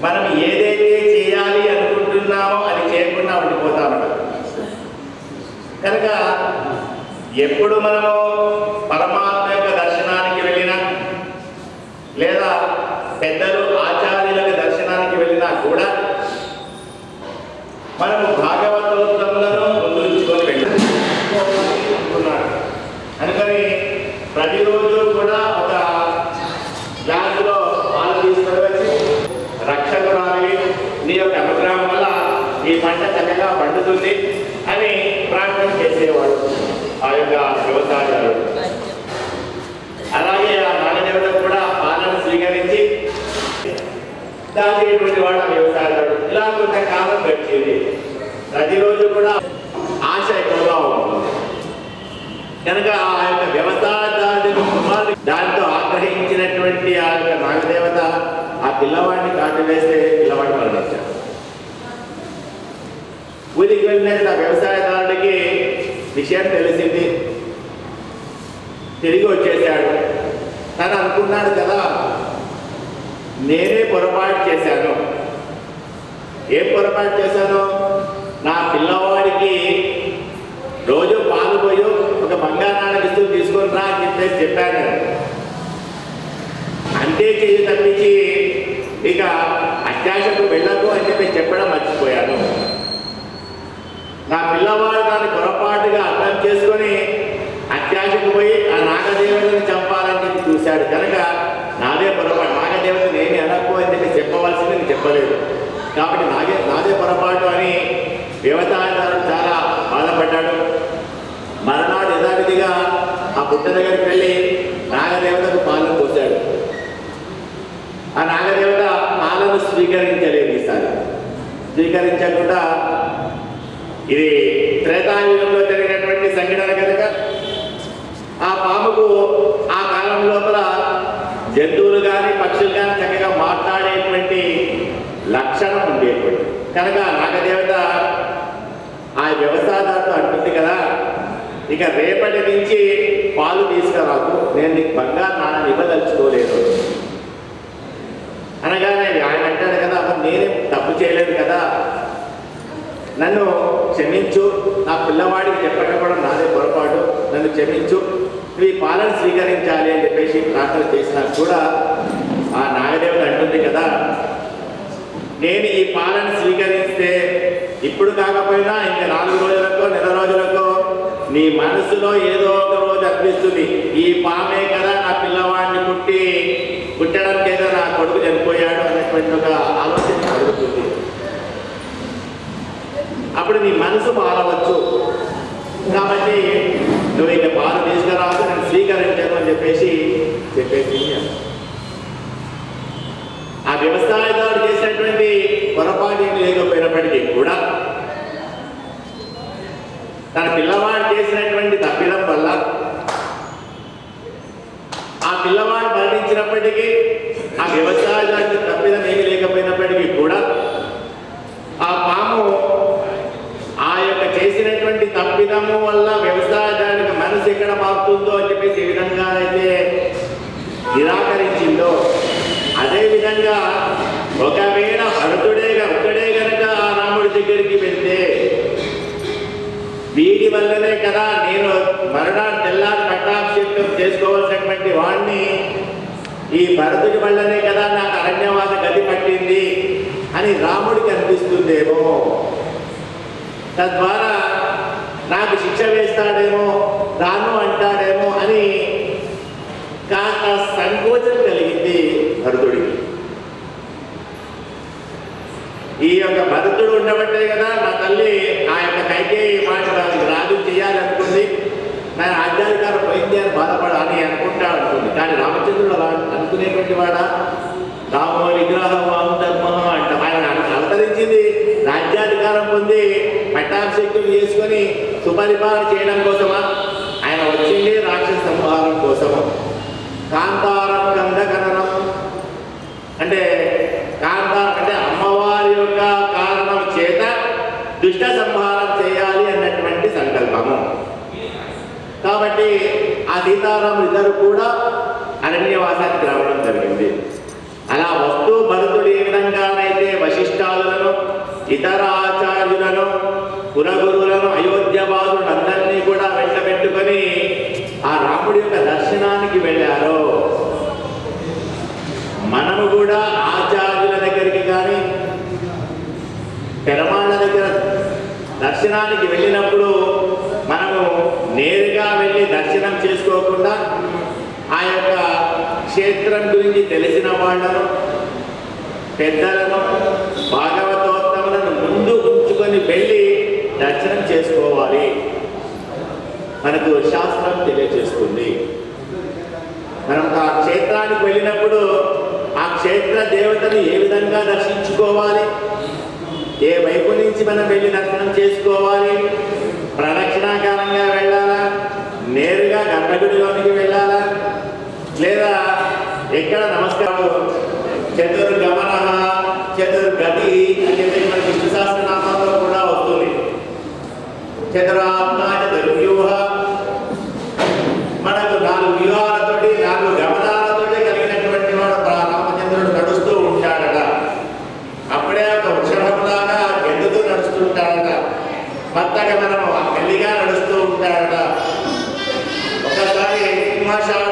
మనం ఏదైతే చేయాలి అనుకుంటున్నామో అది చేయకుండా ఉండిపోతాము కనుక ఎప్పుడు మనము పరమాత్మ యొక్క దర్శనానికి వెళ్ళినా లేదా పెద్దలు చక్కగా అని ప్రార్థన చేసేవాడు ఆ యొక్క వ్యవసాయదారుడు అలాగే ఆ నాగదేవత కూడా పాలన స్వీకరించి దాచేటువంటి వాడు ఆ వ్యవసాయదారుడు ఇలా కొంతకాలం గడిచింది. ప్రతిరోజు కూడా ఆశ ఎక్కువగా ఉంటుంది. కనుక ఆ యొక్క వ్యవసాయదారుడిని కుమారుడు దాంతో ఆగ్రహించినటువంటి ఆ యొక్క నాగదేవత ఆ పిల్లవాడిని కాటు వేస్తే పిల్లవాడిని మరణించారు ఊరికి వెళ్ళిన వ్యవసాయదారుడికి విషయం తెలిసింది. తిరిగి వచ్చేసాడు తను అనుకున్నాడు కదా నేనే పొరపాటు చేశాను. ఏం పొరపాటు చేశాను? నా పిల్లవాడికి రోజు పాలు పోయి ఒక బంగారాన్ని ఇస్తూ తీసుకొని రా అని చెప్పేసి చెప్పాను. అంతే చేసి తప్పించి ఇక అత్యాశకు వెళ్ళకు అని చెప్పి చెప్పడం మర్చిపోయాను. నా పిల్లవాడు దాన్ని పొరపాటుగా అర్థం చేసుకొని అత్యాశకు పోయి ఆ నాగదేవతని చంపాలని చెప్పి చూశాడు. కనుక నాదే పొరపాటు. నాగదేవత నేను ఎలాగో అని చెప్పి చెప్పవలసింది నేను చెప్పలేదు. కాబట్టి నాగే నాదే పొరపాటు అని వ్యవసాయదారుడు చాలా బాధపడ్డాడు. మరణాడు యథావిధిగా ఆ పుట్ట దగ్గరికి వెళ్ళి నాగదేవతకు పాలను పోశాడు. ఆ నాగదేవత పాలను స్వీకరించలేదు ఈసారి. స్వీకరించకుండా ఇది త్రేతాయుగంలో జరిగినటువంటి సంఘటన కనుక ఆ పాముకు ఆ కాలం లోపల జంతువులు కానీ పక్షులు కానీ చక్కగా మాట్లాడేటువంటి లక్షణం ఉండేటువంటి. కనుక నాగదేవత ఆ వ్యవసాయదారుడు అంటుంది కదా ఇక రేపటి నుంచి పాలు తీసుకురాకు నేను నీకు బంగారు నాన్న ఇవ్వదలుచుకోలేదు. అనగానే ఆయన అంటాడు కదా అసలు నేనే తప్పు చేయలేదు కదా నన్ను క్షమించు. నా పిల్లవాడికి చెప్పడం కూడా నాదే పొరపాటు. నన్ను క్షమించు. నువ్వు ఈ పాలన స్వీకరించాలి అని చెప్పేసి ప్రార్థన చేసినా కూడా ఆ నాగదేవుడు అంటుంది కదా నేను ఈ పాలన స్వీకరిస్తే ఇప్పుడు కాకపోయినా ఇంకా నాలుగు రోజులకో నెల రోజులకో నీ మనసులో ఏదో ఒక రోజు అనిపిస్తుంది. ఈ పామే కదా నా పిల్లవాడిని పుట్టి పుట్టడం ఏదో నా కొడుకు చనిపోయాడు అనేటువంటి ఒక ఆలోచన కలుగుతుంది. అప్పుడు నీ మనసు మారవచ్చు. కాబట్టి నువ్వు ఇక పాలు తీసుకురాదు నేను స్వీకరించాను అని చెప్పేసి చెప్పేసి ఆ వ్యవసాయదారుడు చేసినటువంటి పొరపాటు ఏమి లేకపోయినప్పటికీ కూడా. తన పిల్లవాడు చేసినటువంటి తప్పిదం వల్ల ఆ పిల్లవాడు మరణించినప్పటికీ ఆ వ్యవసాయ తప్పిదం ఏమి లేకపోయినప్పటికీ కూడా ఆ పాము ఆ యొక్క చేసినటువంటి తప్పిదము వల్ల వ్యవసాయదారుడికి మనసు ఎక్కడ మారుతుందో అని చెప్పేసి ఏ విధంగా అయితే నిరాకరించిందో అదే విధంగా ఒకవేళ భరతుడే ఒక్కడే గనక ఆ రాముడి దగ్గరికి వెళ్తే వీడి వల్లనే కదా నేను మరణాన్ని తెల్లారి పట్టాభిషేకం చేసుకోవాల్సినటువంటి వాడిని ఈ భరతుడి వల్లనే కదా నాకు అరణ్యవాస గది పట్టింది అని రాముడికి అనిపిస్తుందేమో. తద్వారా నాకు శిక్ష వేస్తాడేమో రాను అంటాడేమో అని కాస్త సంకోచం కలిగింది భరతుడికి. ఈ యొక్క భరతుడు ఉండబట్టే కదా నా తల్లి ఆ యొక్క కైకేయి మాట రాజు చేయాలనుకుంది నా రాజ్యాధికారం పోయింది అని బాధపడాలి అని అనుకుంటా అనుకుంది కానీ రామచంద్రుడు అలా అనుకునేటువంటి వాడా? రామో విగ్రహం వామ ధర్మం అంట. ఆయన అలంకరించింది రాజ్యాధికారం పొంది పట్టాభిషేకులు చేసుకొని సుపరిపాలన చేయడం కోసమా? ఆయన వచ్చింది రాక్షస సంహారం కోసము. కాంతారం గంధకరణం. అంటే కాంతారం అంటే అమ్మవారి యొక్క కారణం చేత దుష్ట సంహారం చేయాలి అన్నటువంటి సంకల్పము కాబట్టి ఆ సీతారాములు ఇద్దరు కూడా అరణ్యవాసానికి రావడం జరిగింది. అలా వస్తూ భరతుడు ఏ విధంగానైతే వశిష్టాలను ఇతర ఆచార్యులను కులగురువులను కూడా ఆ యొక్క క్షేత్రం గురించి తెలిసిన వాళ్ళను పెద్దలను భాగవతోత్తములను ముందు ఉంచుకొని వెళ్ళి దర్శనం చేసుకోవాలి. మనకు శాస్త్రం తెలియజేస్తుంది. మనం ఆ క్షేత్రానికి వెళ్ళినప్పుడు ఆ క్షేత్ర దేవతను ఏ విధంగా దర్శించుకోవాలి? ఏ వైపు నుంచి మనం వెళ్ళి దర్శనం చేసుకోవాలి? ప్రదక్షిణాకారంగా వెళ్ళాలా? నేరుగా గర్భగుడిలోనికి వెళ్ళాలా? లేదా ఎక్కడ నమస్కారం? చతుర్గమన చతుర్గతి అని చెప్పి మనకి విశ్వాసనామాల్లో కూడా వస్తుంది. చతురాత్మ చతుర్యు ましょう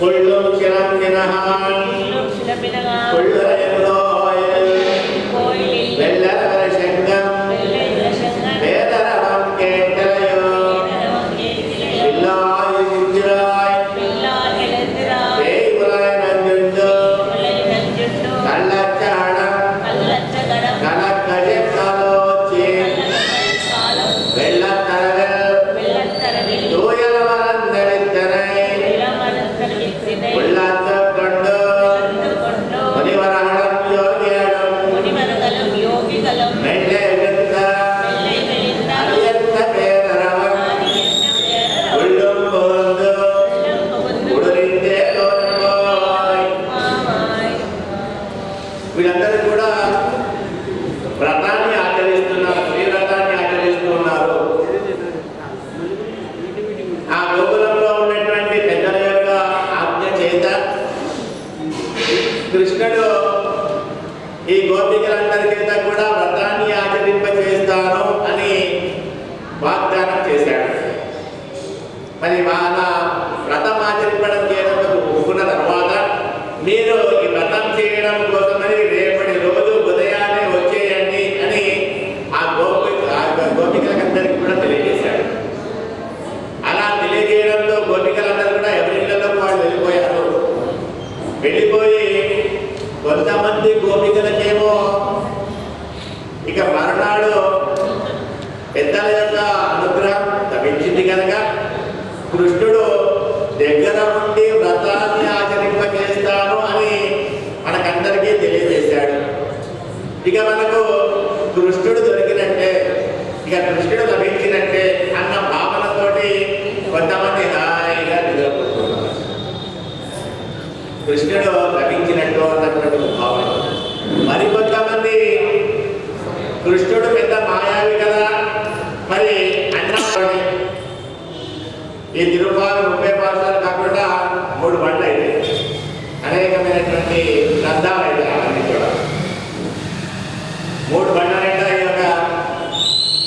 கொள்ளும் சிறப்பினகான் கொள்ளும்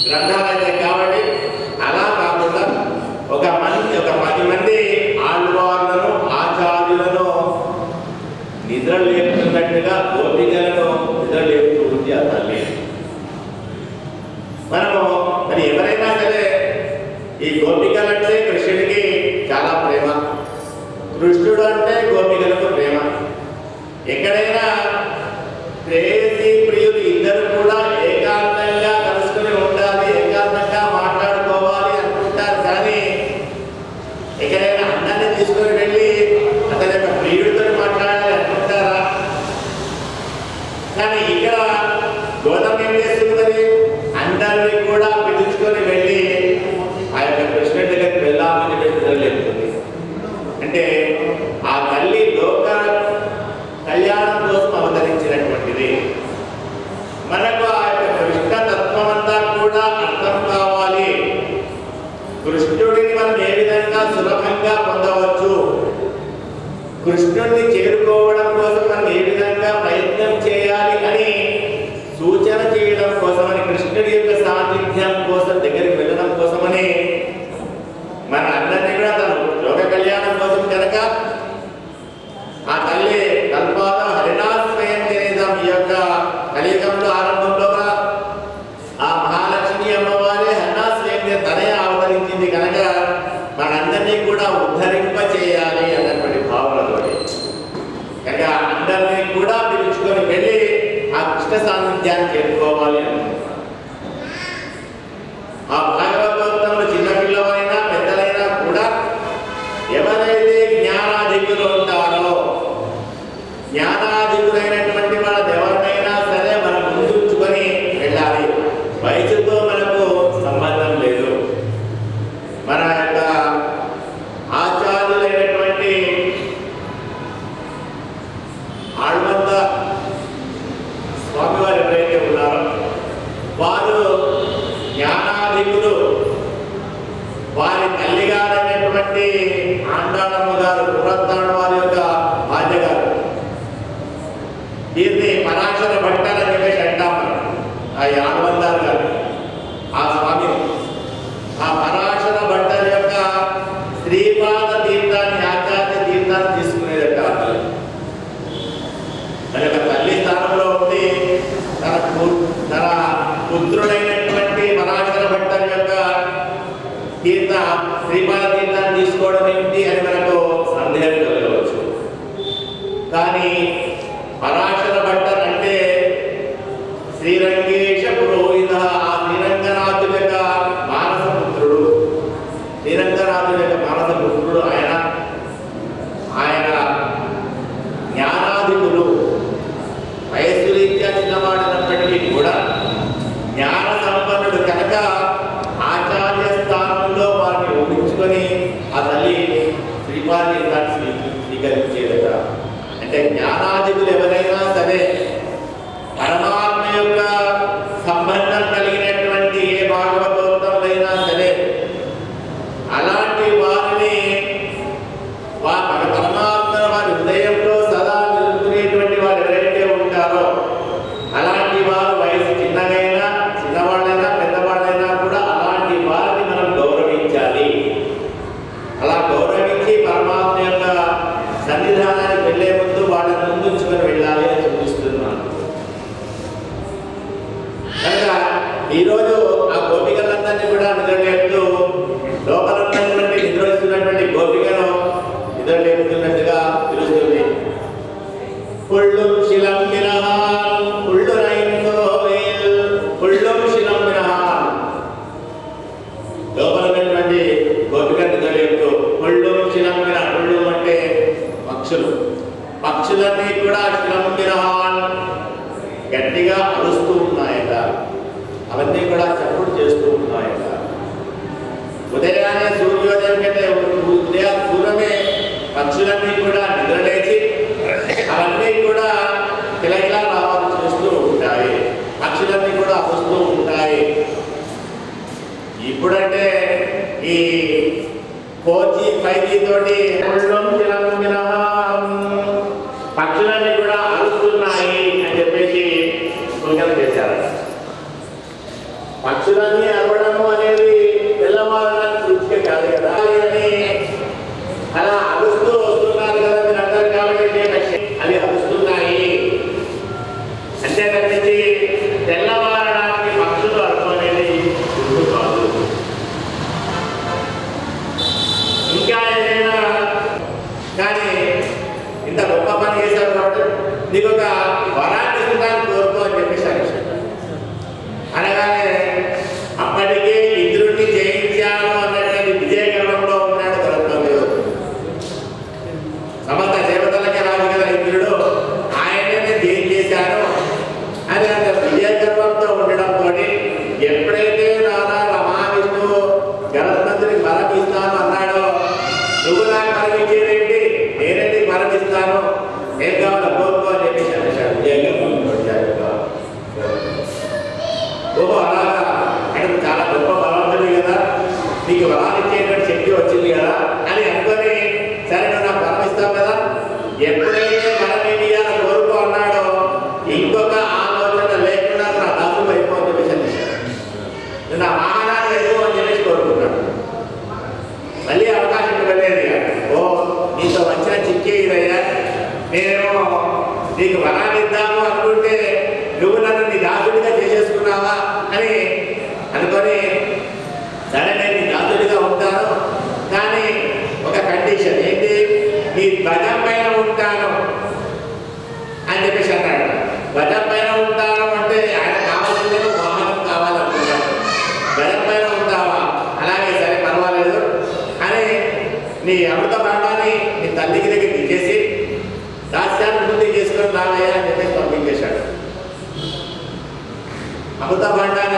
గ్రంథాలయం కాబట్టి అలా కాకుండా ఒక మంది ఒక పది మంది ఆళ్వార్లను ఆచార్యులను నిద్ర లేపుతున్నట్టుగా గోపికలను నిద్ర లేపుతూ ఉంది ఆ తల్లి. మనము మరి ఎవరైనా సరే ఈ గోపికలంటే కృష్ణుడికి చాలా ప్రేమ. కృష్ణుడు అంటే గోపికలకు ప్రేమ. ఎక్కడ సాన్నిధ్యం కోసం దగ్గరికి వెళ్ళడం కోసమని మన అందరినీ కూడా తను లోక కళ్యాణం కోసం కనుక escreva ఉదయాన్నే సూర్యోదయం కంటే ఉదయం పూర్వమే పక్షులన్నీ కూడా నిద్రలేచి అవన్నీ కూడా కిలకిలా లాభాలు చూస్తూ ఉంటాయి. పక్షులన్నీ కూడా వస్తూ ఉంటాయి. ఇప్పుడంటే ఈ ఫోర్ జీ ఫైవ్ జీ తోటి పక్షులన్నీ కూడా అరుస్తున్నాయి అని చెప్పేసి సూచన చేశారు. పక్షులన్నీ నేను నీకు వరాన్ని ఇద్దాము అనుకుంటే నువ్వు నన్ను నీ దాసుడిగా చేసేసుకున్నావా అని అనుకొని సరే నేను నీ దాసుడిగా ఉంటాను. కానీ ఒక కండిషన్ ఏంటి? నీ భజన రావయ్యా అని చెప్పేసి పంపించేశాడు అమృత భాండాన్ని